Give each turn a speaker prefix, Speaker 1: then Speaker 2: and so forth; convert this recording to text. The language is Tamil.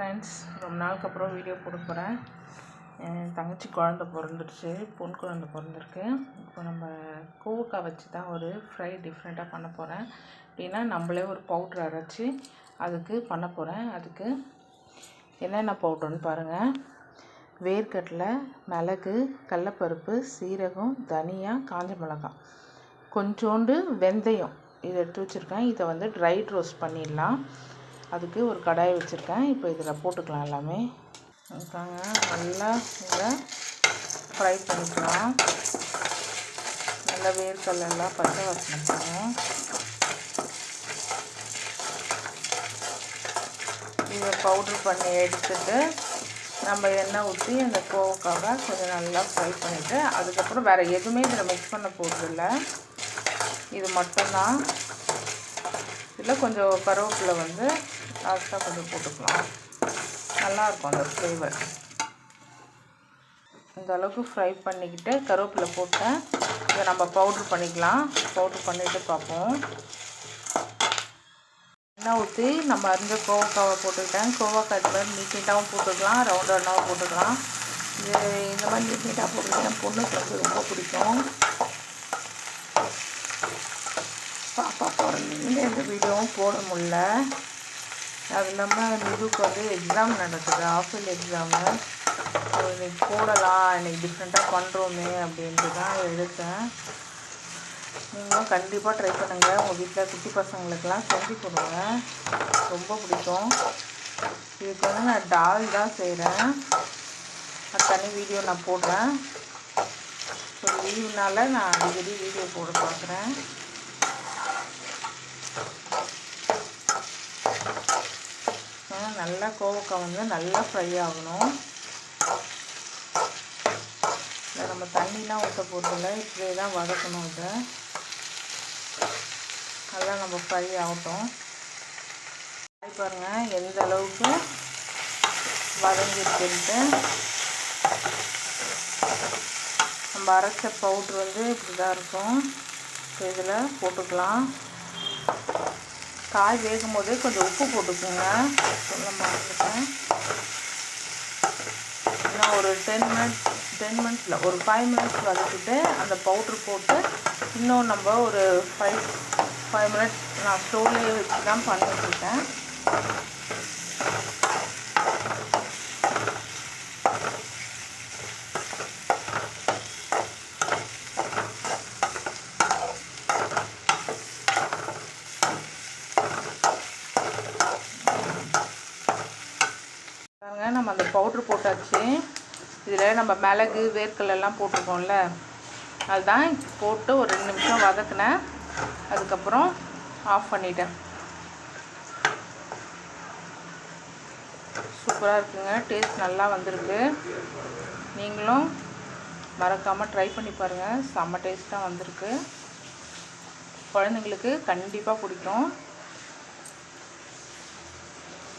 Speaker 1: ஃப்ரெண்ட்ஸ் ரொம்ப நாளுக்கு அப்புறம் வீடியோ போட போகிறேன் என் தங்கச்சி குழந்த பிறந்துடுச்சு பொன் குழந்த பிறந்திருக்கு. இப்போ நம்ம கோவக்காய் வச்சு தான் ஒரு ஃப்ரை டிஃப்ரெண்ட்டாக பண்ண போகிறேன் அப்படின்னா நம்மளே ஒரு பவுட்ரு அரைச்சி அதுக்கு பண்ண போகிறேன் அதுக்கு என்னென்ன பவுட்ருன்னு பாருங்கள் வேர்க்கடலை மிளகு கடலப்பருப்பு சீரகம் தனியா காஞ்ச மிளகாய். கொஞ்சோண்டு வெந்தயம் இதை எடுத்து வச்சுருக்கேன். இதை வந்து ட்ரை ரோஸ்ட் பண்ணிடலாம். அதுக்கு ஒரு கடாய் வச்சுருக்கேன். இப்போ இதில் போட்டுக்கலாம் எல்லாமே. இருக்காங்க நல்லா இதை ஃப்ரை பண்ணிக்கலாம். நல்லா வேர்க்கல் எல்லாம் பச்சை வாசனை இதை பவுட்ரு பண்ணி எடுத்துட்டு நம்ம எண்ணெய் ஊற்றி அந்த கோவக்காக கொஞ்சம் நல்லா ஃப்ரை பண்ணிவிட்டு அதுக்கப்புறம் வேறு எதுவுமே இதில் மிக்ஸ் பண்ண போகிறதில்ல இது மட்டும்தான். இதில் கொஞ்சம் கருவேப்பிலை வந்து லாஸ்ட்டாக கொஞ்சம் போட்டுக்கலாம். நல்லாயிருக்கும் அந்த ஃப்ளேவர் இந்த அளவுக்கு ஃப்ரை பண்ணிக்கிட்டு கருவேப்பிலை போட்டேன். இதை நம்ம பவுட்ரு பண்ணிக்கலாம். பவுட்ரு பண்ணிவிட்டு பார்ப்போம். எண்ணெய் ஊற்றி நம்ம அரிஞ்ச கோவக்காவை போட்டுக்கிட்டேன். கோவக்காய் இது மாதிரி நீட் நீட்டாகவும் போட்டுக்கலாம். ரவுண்ட் ரவுண்டாகவும் போட்டுக்கலாம். இது இந்த மாதிரி நீட் நீட்டாக போட்டுக்கிட்டேன். பொண்ணுக்கு வந்து ரொம்ப பிடிக்கும். பாப்பா பிறந்து எந்த வீடியோவும் போட முடில அது இல்லாமல் நிதுக்கு வந்து எக்ஸாம் நடக்குது. ஆஃபில் எக்ஸாமு இன்னைக்கு போடலாம். இன்னைக்கு டிஃப்ரெண்ட்டாக பண்ணுறோமே அப்படின்ட்டு தான் எடுத்தேன். நீங்களும் கண்டிப்பாக ட்ரை பண்ணுங்கள் உங்கள் வீட்டில் குட்டி பசங்களுக்கெல்லாம் செஞ்சு கொடுங்க. ரொம்ப பிடிக்கும். இதுக்கு வந்து நான் டால் தான் செய்கிறேன் அது தனி வீடியோ நான் போடுறேன். ஸோ லீவுனால நான் அடிக்கடி வீடியோ போட பார்க்குறேன். நல்லா கோவக்காய் வந்து நல்லா ஃப்ரை ஆகணும். இதை நம்ம தண்ணிலாம் ஊற்ற போகிறதில்ல இப்படியே தான் வதக்கணும் இதை. நல்லா நம்ம ஃப்ரை ஆகட்டும். பாருங்கள் எந்த அளவுக்கு வதங்கிருக்குன்ட்டு. நம்ம அரைச்ச பவுட்ரு வந்து இப்படி தான் இருக்கும். ஸோ இதில் போட்டுக்கலாம். காய் வேகும் போதே கொஞ்சம் உப்பு போட்டுக்கோங்க. சொல்ல மாட்டேன் நான் ஒரு டென் மினிட்ஸ் டென் மினிட்ஸில் ஒரு ஃபைவ் மினிட்ஸ் வதக்கிட்டு அந்த பவுட்ரு போட்டு இன்னும் நம்ம ஒரு ஃபைவ் ஃபைவ் மினிட்ஸ் நான் ஸ்டோவ்லேயே வச்சு தான் பண்ணிட்டுருக்கேன். பாருங்க நம்ம அந்த பவுட்ரு போட்டாச்சு. இதில் நம்ம மிளகு வேர்க்கல்லாம் போட்டிருக்கோம்ல. அதுதான் போட்டு ஒரு ரெண்டு நிமிஷம் வதக்கினேன். அதுக்கப்புறம் ஆஃப் பண்ணிட்டேன். சூப்பராக இருக்குங்க. டேஸ்ட் நல்லா வந்திருக்கு. நீங்களும் மறக்காமல் ட்ரை பண்ணி பாருங்கள் செம்ம டேஸ்ட்டாக வந்திருக்கு. குழந்தைங்களுக்கு கண்டிப்பாக பிடிக்கும்.